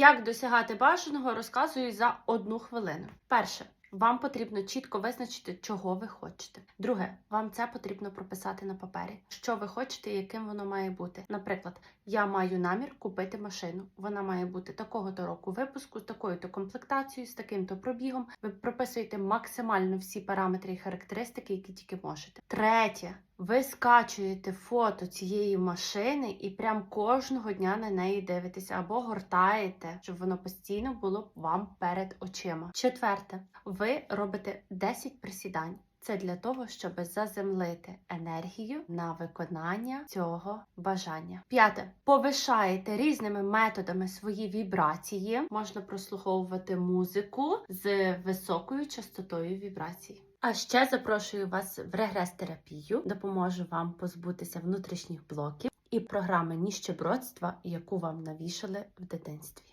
Як досягати бажаного, розказую за одну хвилину. Перше. Вам потрібно чітко визначити, чого ви хочете. Друге, вам це потрібно прописати на папері. Що ви хочете, яким воно має бути. Наприклад, я маю намір купити машину. Вона має бути такого-то року випуску, з такою-то комплектацією, з таким-то пробігом. Ви прописуєте максимально всі параметри і характеристики, які тільки можете. Третє, ви скачуєте фото цієї машини і прям кожного дня на неї дивитеся або гортаєте, щоб воно постійно було вам перед очима. Четверте, ви робите 10 присідань. Це для того, щоб заземлити енергію на виконання цього бажання. П'яте. Повишаєте різними методами свої вібрації. Можна прослуховувати музику з високою частотою вібрацій. А ще запрошую вас в регрес-терапію, допоможу вам позбутися внутрішніх блоків і програми ніщебродства, яку вам навішали в дитинстві.